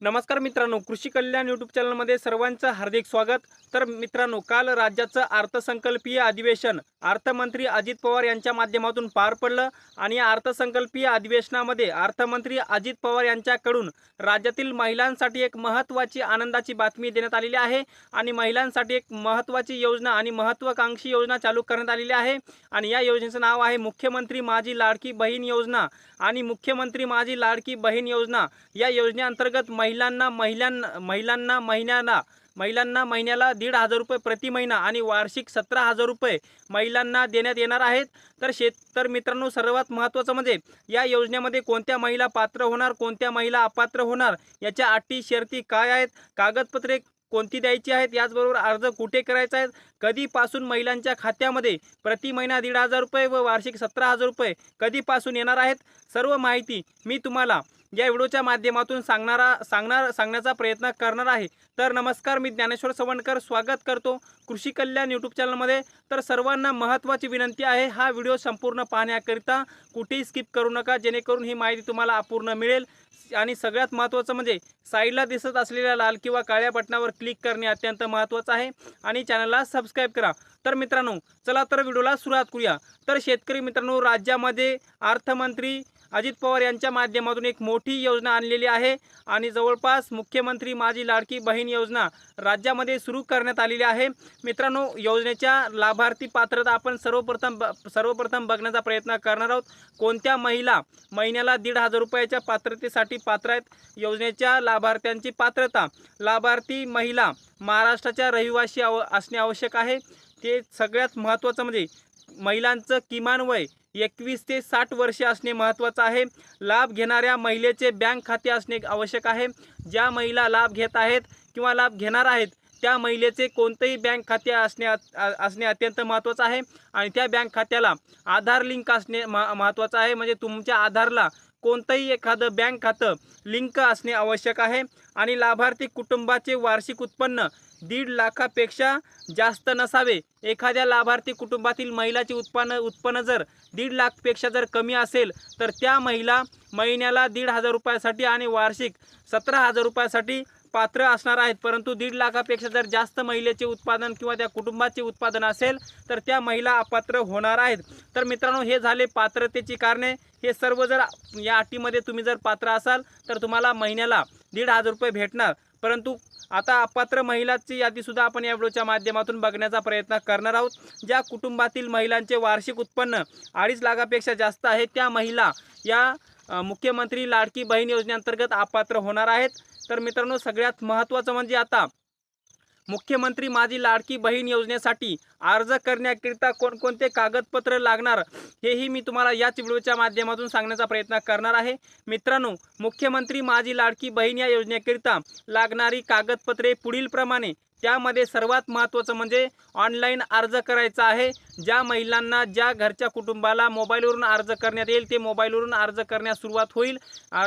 नमस्कार मित्रांनो कृषी कल्याण यूट्यूब चॅनलमध्ये सर्वांचं हार्दिक स्वागत. तर मित्रांनो काल राज्याचं अर्थसंकल्पीय अधिवेशन अर्थमंत्री अजित पवार यांच्या माध्यमातून पार पडलं आणि या अर्थसंकल्पीय अधिवेशनामध्ये अर्थमंत्री अजित पवार यांच्याकडून राज्यातील महिलांसाठी एक महत्त्वाची आनंदाची बातमी देण्यात आलेली आहे आणि महिलांसाठी एक महत्त्वाची योजना आणि महत्त्वाकांक्षी योजना चालू करण्यात आलेली आहे. आणि या योजनेचं नाव आहे मुख्यमंत्री माझी लाडकी बहीण योजना. आणि मुख्यमंत्री माझी लाडकी बहीण योजना या योजनेअंतर्गत महिलांना महिलांना महिलांना महिन्याला महिलांना महिन्याला दीड हजार रुपये प्रति महिना आणि वार्षिक सतरा हजार रुपये महिलांना देण्यात येणार आहेत. तर शेत तर मित्रांनो सर्वात महत्त्वाचं म्हणजे या योजनेमध्ये कोणत्या महिला पात्र होणार कोणत्या महिला अपात्र होणार याच्या अटी शर्ती काय आहेत कागदपत्रे कोणती द्यायची आहेत याचबरोबर अर्ज कुठे करायचा आहे कधीपासून महिलांच्या खात्यामध्ये प्रति महिना दीड हजार रुपये व वार्षिक सतरा हजार रुपये कधीपासून येणार आहेत सर्व माहिती मी तुम्हाला या व्हिडिओच्या माध्यमातून सांगणारा सांगणार सांगण्याचा प्रयत्न करणार आहे. तर नमस्कार मी ज्ञानेश्वर सवणकर. स्वागत करतो कृषी कल्याण यूट्यूब चॅनलमध्ये तर सर्वांना महत्त्वाची विनंती आहे हा व्हिडिओ संपूर्ण पाहण्याकरिता कुठेही स्किप करू नका. जेणेकरून ही माहिती तुम्हाला अपूर्ण मिळेल. आणि सगळ्यात महत्त्वाचं म्हणजे साईडला दिसत असलेल्या लाल किंवा काळ्या बटनावर क्लिक करणे अत्यंत महत्त्वाचं आहे. आणि चॅनलला सबस्क्राईब करा. तर मित्रांनो चला तर व्हिडिओला सुरुवात करूया. तर शेतकरी मित्रांनो राज्यामध्ये अर्थमंत्री अजित पवार यांच्या माध्यमातून एक मोठी योजना आणलेली आहे. आणि जवळपास मुख्यमंत्री माझी लाडकी बहीण योजना राज्यामध्ये सुरू करण्यात आलेली आहे. मित्रांनो योजनेच्या लाभार्थी पात्रता आपण सर्वप्रथम ब सर्वप्रथम बघण्याचा प्रयत्न करणार आहोत. कोणत्या महिला महिन्याला दीड हजार रुपयाच्या पात्रतेसाठी पात्र आहेत? योजनेच्या लाभार्थ्यांची पात्रता. लाभार्थी महिला महाराष्ट्राच्या रहिवासी आव असणे आवश्यक आहे. ते सगळ्यात महत्त्वाचं म्हणजे महिलांचं किमान वय एकवीस ते साठ वर्षे असणे महत्त्वाचं आहे. लाभ घेणाऱ्या महिलेचे बँक खाते असणे आवश्यक आहे. ज्या महिला लाभ घेत आहेत किंवा लाभ घेणार आहेत त्या महिलेचे कोणतेही बँक खाते असणे असणे अत्यंत महत्त्वाचं आहे. आणि त्या बँक खात्याला आधार लिंक असणे महत्त्वाचं आहे. म्हणजे तुमच्या आधारला कोणतंही एखादं बँक खातं लिंक असणे आवश्यक आहे. आणि लाभार्थी कुटुंबाचे वार्षिक उत्पन्न दीड लाखापेक्षा जास्त नसावे. एखाद्या लाभार्थी कुटुंबातील महिलाचे उत्पन्न उत्पन्न जर दीड लाखपेक्षा जर कमी असेल तर त्या महिला महिन्याला दीड हजार रुपयासाठी आणि वार्षिक सतरा हजार रुपयासाठी पात्र असणार आहेत. परंतु दीड लाखापेक्षा जर जास्त महिलेचे उत्पादन किंवा त्या कुटुंबाचे उत्पादन असेल तर त्या महिला अपात्र होणार आहेत. तर मित्रांनो हे झाले पात्रतेची कारणे. हे सर्व जर या अटीमध्ये तुम्ही जर पात्र असाल तर तुम्हाला महिन्याला दीड हजार रुपये भेटणार. परंतु आता अपात्र महिलाची यादीसुद्धा आपण या व्हिडिओच्या माध्यमातून बघण्याचा प्रयत्न करणार आहोत. ज्या कुटुंबातील महिलांचे वार्षिक उत्पन्न अडीच लाखापेक्षा जास्त आहे त्या महिला या मुख्यमंत्री लाडकी बहीण योजनेअंतर्गत अपात्र होणार आहेत. तर मित्रांनो सगळ्यात महत्त्वाचं म्हणजे आता मुख्यमंत्री माझी लाडकी बहीण योजनेसाठी अर्ज करण्याकरिता कोणकोणते कागदपत्र लागणार हेही मी तुम्हाला याच व्हिडिओच्या माध्यमातून सांगण्याचा प्रयत्न करणार आहे. मित्रांनो मुख्यमंत्री माझी लाडकी बहीण या योजनेकरिता लागणारी कागदपत्रे पुढीलप्रमाणे त्यामध्ये सर्वात महत्त्वाचं म्हणजे ऑनलाईन अर्ज करायचा आहे. ज्या महिलांना ज्या घरच्या कुटुंबाला मोबाईलवरून अर्ज करण्यात येईल ते मोबाईलवरून अर्ज करण्यास सुरुवात होईल.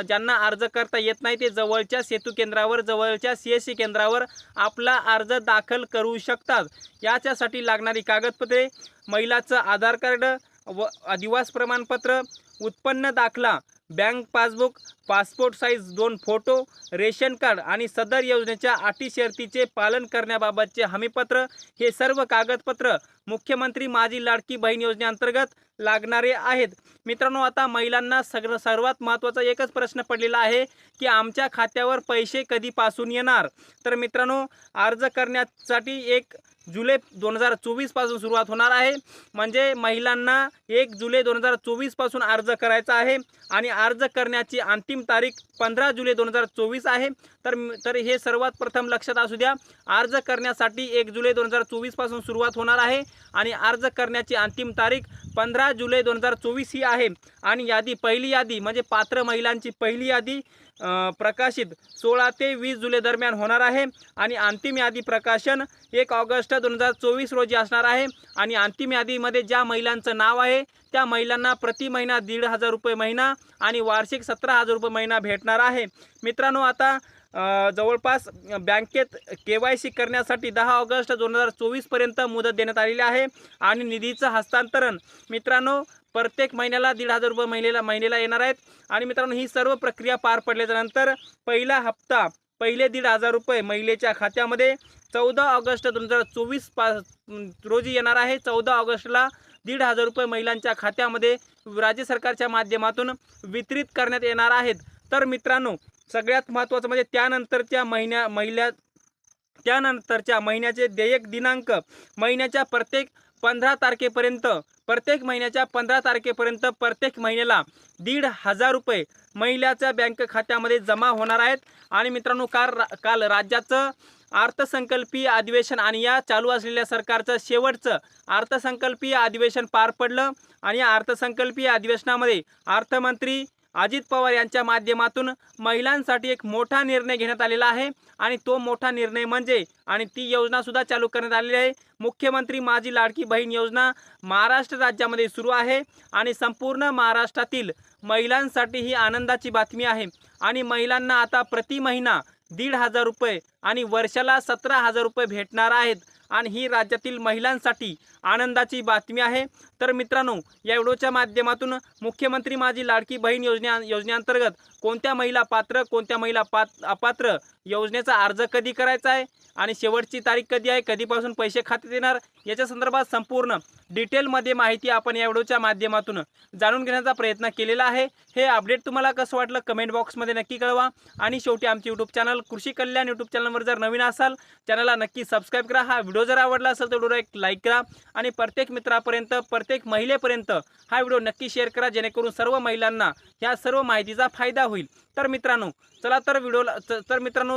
ज्यांना अर्ज करता येत नाही ते जवळच्या सेतू केंद्रावर जवळच्या सी एस सी केंद्रावर आपला अर्ज दाखल करू शकतात. याच्यासाठी लागणारी कागदपत्रे महिलाचं आधार कार्ड व अधिवास प्रमाणपत्र उत्पन्न दाखला बँक पासबुक पासपोर्ट साईज दोन फोटो रेशन कार्ड आणि सदर योजनेच्या अटी शर्तीचे पालन करण्याबाबतचे हमीपत्र हे सर्व कागदपत्र मुख्यमंत्री माझी लाडकी बहीण योजनेअंतर्गत लागणारे आहेत. मित्रांनो आता महिलांना सगळं सर्वात महत्त्वाचा एकच प्रश्न पडलेला आहे की आमच्या खात्यावर पैसे कधीपासून येणार? तर मित्रांनो अर्ज करण्यासाठी एक जुलै दोन हजार चोवीसपासून सुरुवात होणार आहे. म्हणजे महिलांना एक जुलै दोन हजार चोवीसपासून अर्ज करायचा आहे आणि अर्ज करण्याची अंतिम तारीख पंधरा जुलै दोन हजार चोवीस आहे. तर तर हे सर्वात प्रथम लक्षात असू द्या अर्ज करण्यासाठी एक जुलै दोन हजार चोवीसपासून सुरुवात होणार आहे आणि अर्ज करण्याची अंतिम तारीख पंधरा जुलै दोन हजार चोवीस ही आहे. आणि यादी पहिली यादी म्हणजे पात्र महिलांची पहिली यादी प्रकाशित सोळा ते वीस जुलै दरम्यान होणार आहे. आणि अंतिम यादी प्रकाशन एक ऑगस्ट दोन हजार चोवीस रोजी असणार आहे. आणि अंतिम यादीमध्ये ज्या महिलांचं नाव आहे त्या महिलांना प्रति महिना दीड हजार रुपये महिना आणि वार्षिक सतरा हजार रुपये महिना भेटणार आहे. मित्रांनो आता जवळपास बँकेत के वाय सी करण्यासाठी दहा ऑगस्ट दोन हजार चोवीसपर्यंत मुदत देण्यात आलेली आहे. आणि निधीचं हस्तांतरण मित्रांनो प्रत्येक महिन्याला दीड हजार रुपये महिलेला महिलेला येणार आहेत. आणि मित्रांनो ही सर्व प्रक्रिया पार पडल्याच्यानंतर पहिला हप्ता पहिले दीड हजार रुपये महिलेच्या खात्यामध्ये चौदा ऑगस्ट दोन हजार चोवीस पा रोजी येणार आहे. चौदा ऑगस्टला दीड हजार रुपये महिलांच्या खात्यामध्ये राज्य सरकारच्या माध्यमातून वितरित करण्यात येणार आहेत. तर मित्रांनो सगळ्यात महत्त्वाचं म्हणजे त्यानंतरच्या महिन्या महिला त्यानंतरच्या महिन्याचे देयक दिनांक महिन्याच्या प्रत्येक पंधरा तारखेपर्यंत प्रत्येक महिन्याच्या पंधरा तारखेपर्यंत प्रत्येक महिन्याला दीड हजार रुपये महिलाच्या बँक खात्यामध्ये जमा होणार आहेत. आणि मित्रांनो काल रा- काल राज्याचं अर्थसंकल्पीय अधिवेशन आणि या चालू असलेल्या सरकारचं शेवटचं अर्थसंकल्पीय अधिवेशन पार पडलं. आणि या अर्थसंकल्पीय अधिवेशनामध्ये अर्थमंत्री अजित पवार यांच्या माध्यमातून महिलांसाठी एक मोठा निर्णय घेण्यात आलेला आहे आणि तो मोठा निर्णय म्हणजे आणि ती योजनासुद्धा चालू करण्यात आलेली आहे मुख्यमंत्री माझी लाडकी बहीण योजना महाराष्ट्र राज्यामध्ये सुरू आहे आणि संपूर्ण महाराष्ट्रातील महिलांसाठी ही आनंदाची बातमी आहे. आणि महिलांना आता प्रति महिना दीड हजार रुपये आणि वर्षाला सतरा हजार रुपये भेटणार आहेत. आणि ही राज्यातील महिलांसाठी आनंदाची बातमी आहे. तर मित्रांनो या व्हिडिओच्या माध्यमातून मुख्यमंत्री माझी लाडकी बहीण योजने योजनेअंतर्गत कोणत्या महिला पात्र कोणत्या महिला पात अपात्र योजनेचा अर्ज कधी करायचा आहे आणि शेवटची तारीख कधी आहे कधीपासून पैसे खात्यात येणार याच्या संदर्भात संपूर्ण डिटेलमध्ये माहिती आपण या व्हिडिओच्या माध्यमातून जाणून घेण्याचा प्रयत्न केलेला आहे. हे अपडेट तुम्हाला कसं वाटलं कमेंट बॉक्समध्ये नक्की कळवा. आणि शेवटी आमचे यूट्यूब चॅनल कृषी कल्याण यूट्यूब चॅनलवर जर नवीन असाल चॅनलला नक्की सबस्क्राईब करा. हा व्हिडिओ जर आवडला असेल तर व्हिडिओला एक लाईक करा. आणि प्रत्येक मित्रापर्यंत प्रत्येक महिलेपर्यंत हा व्हिडिओ नक्की शेअर करा जेणेकरून सर्व महिलांना ह्या सर्व माहितीचा फायदा होईल. तर मित्रांनो चला तर व्हिडिओला तर मित्रांनो